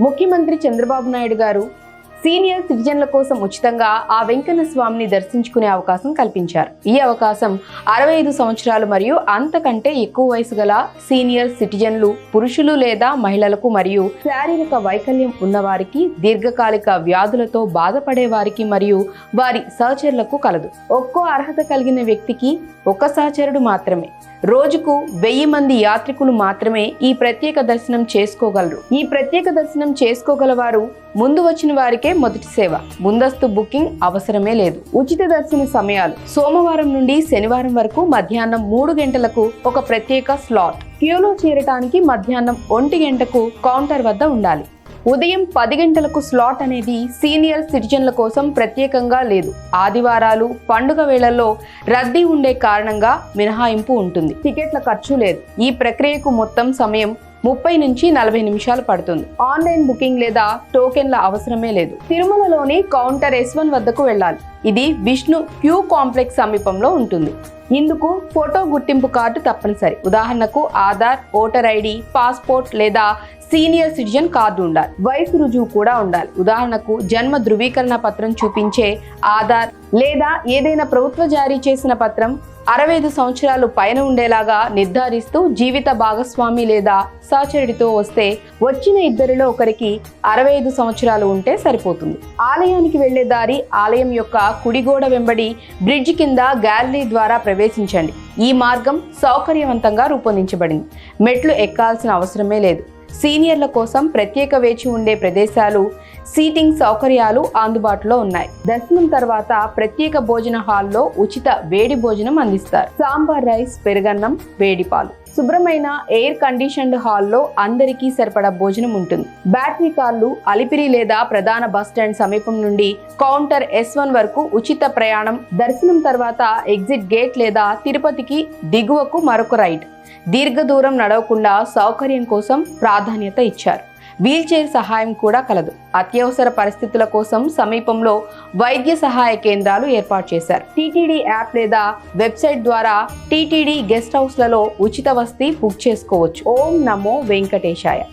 ముఖ్యమంత్రి చంద్రబాబు నాయుడు గారు సీనియర్ సిటిజన్ల కోసం ఉచితంగా ఆ వెంకన్న స్వామిని దర్శించుకునే అవకాశం కల్పించారు. ఈ అవకాశం అరవై ఐదు సంవత్సరాలు మరియు అంతకంటే ఎక్కువ వయసు గల సీనియర్ సిటిజన్లు పురుషులు లేదా మహిళలకు మరియు శారీరక వైకల్యం ఉన్నవారికి దీర్ఘకాలిక వ్యాధులతో బాధపడే వారికి మరియు వారి సహచరులకు కలదు. ఒక్కో అర్హత కలిగిన వ్యక్తికి ఒక సహచరుడు మాత్రమే. రోజుకు వెయ్యి మంది యాత్రికులు మాత్రమే ఈ ప్రత్యేక దర్శనం చేసుకోగలరు. ఈ ప్రత్యేక దర్శనం చేసుకోగల వారు ముందు వచ్చిన వారికే మొదటి సేవ. ముందస్తు బుకింగ్ అవసరమే లేదు. ఉచిత దర్శన సమయాలు సోమవారం నుండి శనివారం వరకు మధ్యాహ్నం మూడు గంటలకు ఒక ప్రత్యేక స్లాట్. క్యూలో చేరటానికి మధ్యాహ్నం ఒంటి గంటకు కౌంటర్ వద్ద ఉండాలి. ఉదయం పది గంటలకు స్లాట్ అనేది సీనియర్ సిటిజన్ల కోసం ప్రత్యేకంగా లేదు. ఆదివారాలు పండుగ వేళల్లో రద్దీ ఉండే కారణంగా మినహాయింపు ఉంటుంది. టికెట్ల ఖర్చు లేదు. ఈ ప్రక్రియకు మొత్తం సమయం ముప్పై నుంచి నలభై నిమిషాలు పడుతుంది. ఆన్లైన్ బుకింగ్ లేదా టోకెన్ల అవసరమే లేదు. తిరుమలలోని కౌంటర్ ఎస్ వన్ వద్దకు వెళ్ళాలి. ఇది విష్ణు క్యూ కాంప్లెక్స్ సమీపంలో ఉంటుంది. ఇందుకు ఫోటో గుర్తింపు కార్డు తప్పనిసరి. ఉదాహరణకు ఆధార్ ఓటర్ ఐడి పాస్పోర్ట్ లేదా సీనియర్ సిటిజన్ కార్డు ఉండాలి. వయసు రుజువు కూడా ఉండాలి. ఉదాహరణకు జన్మ ధృవీకరణ పత్రం చూపించే ఆధార్ లేదా ఏదైనా ప్రభుత్వ జారీ చేసిన పత్రం అరవై ఐదు సంవత్సరాలు పైన ఉండేలాగా నిర్ధారిస్తూ జీవిత భాగస్వామి లేదా సహచరుడితో వస్తే వచ్చిన ఇద్దరిలో ఒకరికి అరవై ఐదు సంవత్సరాలు ఉంటే సరిపోతుంది. ఆలయానికి వెళ్ళే దారి ఆలయం యొక్క కుడిగోడ వెంబడి బ్రిడ్జ్ కింద గ్యాలరీ ద్వారా ప్రవేశించండి. ఈ మార్గం సౌకర్యవంతంగా రూపొందించబడింది. మెట్లు ఎక్కాల్సిన అవసరమే లేదు. సీనియర్ల కోసం ప్రత్యేక వేచి ఉండే ప్రదేశాలు సీటింగ్ సౌకర్యాలు అందుబాటులో ఉన్నాయి. దర్శనం తర్వాత ప్రత్యేక భోజన హాల్లో ఉచిత వేడి భోజనం అందిస్తారు. సాంబార్ రైస్ పెరుగన్నం వేడి పాలు శుభ్రమైన ఎయిర్ కండిషన్డ్ హాల్లో అందరికీ సరిపడా భోజనం ఉంటుంది. బ్యాటరీ కార్లు అలిపిరి లేదా ప్రధాన బస్ స్టాండ్ సమీపం నుండి కౌంటర్ ఎస్ వన్ వరకు ఉచిత ప్రయాణం. దర్శనం తర్వాత ఎగ్జిట్ గేట్ లేదా తిరుపతికి దిగువకు మరొక రైడ్ దీర్ఘ దూరం నడవకుండా సౌకర్యం కోసం ప్రాధాన్యత ఇచ్చారు. వీల్చైర్ సహాయం కూడా కలదు. అత్యవసర పరిస్థితుల కోసం సమీపంలో వైద్య సహాయ కేంద్రాలు ఏర్పాటు చేశారు. టీటీడీ యాప్ లేదా వెబ్సైట్ ద్వారా టీటీడీ గెస్ట్ హౌస్లలో ఉచిత వసతి బుక్ చేసుకోవచ్చు. ఓం నమో వెంకటేశాయ.